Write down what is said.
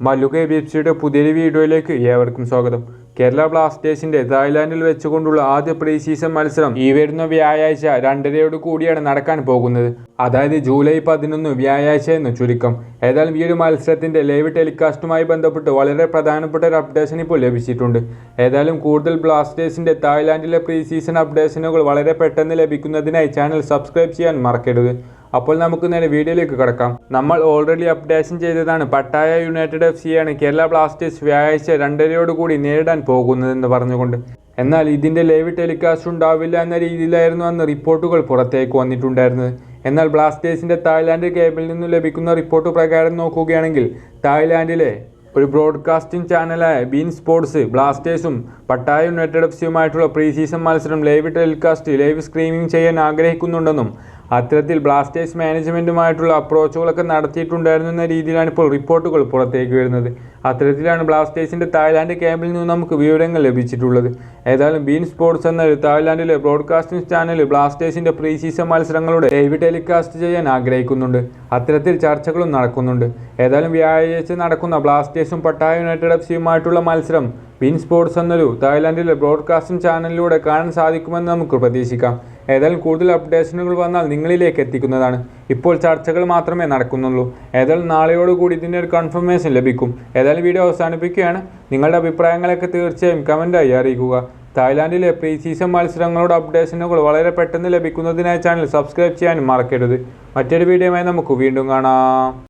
മല്ലുക A B F സിയുടെ പുതിയൊരു വീഡിയോയിലേക്ക് ഏവർക്കും സ്വാഗതം. കേരള ബ്ലാസ്റ്റേഴ്സിന്റെ തായ്ലാന്റിൽ വെച്ചുകൊണ്ടുള്ള ആദ്യ പ്രീ സീസൺ മത്സരം ഈ വരുന്ന വ്യാഴാഴ്ച രണ്ടരയോട് കൂടിയാണ് നടക്കാൻ പോകുന്നത്. അതായത് ജൂലൈ പതിനൊന്ന് വ്യാഴാഴ്ച എന്ന് ചുരുക്കം. ഏതായാലും ഈ ഒരു മത്സരത്തിന്റെ ലൈവ് ടെലികാസ്റ്റുമായി ബന്ധപ്പെട്ട് വളരെ പ്രധാനപ്പെട്ട ഒരു അപ്ഡേഷൻ ഇപ്പോൾ ലഭിച്ചിട്ടുണ്ട്. ഏതായാലും കൂടുതൽ ബ്ലാസ്റ്റേഴ്സിന്റെ തായ്ലാന്റിലെ പ്രീ സീസൺ അപ്ഡേഷനുകൾ വളരെ പെട്ടെന്ന് ലഭിക്കുന്നതിനായി ചാനൽ സബ്സ്ക്രൈബ് ചെയ്യാൻ മറക്കരുത്. അപ്പോൾ നമുക്ക് നേരെ വീഡിയോയിലേക്ക് കിടക്കാം. നമ്മൾ ഓൾറെഡി അപ്ഡേഷൻ ചെയ്തതാണ്. പട്ടായ യുണൈറ്റഡ് എഫ് സിയാണ് കേരള ബ്ലാസ്റ്റേഴ്സ് വ്യാഴാഴ്ച രണ്ടരയോടുകൂടി നേരിടാൻ പോകുന്നതെന്ന് പറഞ്ഞുകൊണ്ട്. എന്നാൽ ഇതിന്റെ ലൈവ് ടെലികാസ്റ്റ് ഉണ്ടാവില്ല എന്ന രീതിയിലായിരുന്നു അന്ന് റിപ്പോർട്ടുകൾ പുറത്തേക്ക് വന്നിട്ടുണ്ടായിരുന്നത്. എന്നാൽ ബ്ലാസ്റ്റേഴ്സിന്റെ തായ്ലാൻഡ് കേബിളിൽ നിന്നും ലഭിക്കുന്ന റിപ്പോർട്ട് പ്രകാരം നോക്കുകയാണെങ്കിൽ തായ്ലാൻഡിലെ ഒരു ബ്രോഡ്കാസ്റ്റിംഗ് ചാനലായ ബീൻ സ്പോർട്സ് ബ്ലാസ്റ്റേഴ്സും പട്ടായ യുണൈറ്റഡ് എഫ് സിയുമായിട്ടുള്ള പ്രീ സീസൺ മത്സരം ലൈവ് ടെലികാസ്റ്റ് ലൈവ് സ്ട്രീമിംഗ് ചെയ്യാൻ ആഗ്രഹിക്കുന്നുണ്ടെന്നും അത്തരത്തിൽ ബ്ലാസ്റ്റേഴ്സ് മാനേജ്മെന്റുമായിട്ടുള്ള അപ്രോച്ചുകളൊക്കെ നടത്തിയിട്ടുണ്ടായിരുന്നു എന്ന രീതിയിലാണ് ഇപ്പോൾ റിപ്പോർട്ടുകൾ പുറത്തേക്ക് വരുന്നത്. അത്തരത്തിലാണ് ബ്ലാസ്റ്റേഴ്സിന്റെ തായ്ലാൻഡ് ക്യാമ്പിൽ നിന്ന് നമുക്ക് വിവരങ്ങൾ ലഭിച്ചിട്ടുള്ളത്. ഏതായാലും ബീൻ സ്പോർട്സ് എന്ന തായ്ലാൻഡിലെ ബ്രോഡ്കാസ്റ്റിംഗ് ചാനൽ ബ്ലാസ്റ്റേഴ്സിന്റെ പ്രീ സീസൺ മത്സരങ്ങളുടെ ലൈവ് ടെലികാസ്റ്റ് ചെയ്യാൻ ആഗ്രഹിക്കുന്നുണ്ട്. അത്തരത്തിൽ ചർച്ചകളും നടക്കുന്നുണ്ട്. ഏതായാലും വ്യാഴാഴ്ച നടക്കുന്ന ബ്ലാസ്റ്റേഴ്സും പട്ടായ യുണൈറ്റഡ് എഫ് സിയുമായിട്ടുള്ള മത്സരം ബീൻ സ്പോർട്സ് എന്നൊരു തായ്ലാൻഡിലെ ബ്രോഡ്കാസ്റ്റിംഗ് ചാനലിലൂടെ കാണാൻ സാധിക്കുമെന്ന് നമുക്ക് പ്രതീക്ഷിക്കാം. ഏതായാലും കൂടുതൽ അപ്ഡേഷനുകൾ വന്നാൽ നിങ്ങളിലേക്ക് എത്തിക്കുന്നതാണ്. ഇപ്പോൾ ചർച്ചകൾ മാത്രമേ നടക്കുന്നുള്ളൂ. ഏതായാലും നാളെയോടുകൂടി ഇതിന്റെ ഒരു കൺഫർമേഷൻ ലഭിക്കും. ഏതായാലും വീഡിയോ അവസാനിപ്പിക്കുകയാണ്. നിങ്ങളുടെ അഭിപ്രായങ്ങളൊക്കെ തീർച്ചയായും കമന്റായി അറിയിക്കുക. തായ്ലാൻഡിലെ പ്രീ സീസൺ മത്സരങ്ങളുടെ അപ്ഡേഷനുകൾ വളരെ പെട്ടെന്ന് ലഭിക്കുന്നതിനായി ചാനൽ സബ്സ്ക്രൈബ് ചെയ്യാനും മറക്കരുത്. മറ്റൊരു വീഡിയോയുമായി നമുക്ക് വീണ്ടും കാണാം.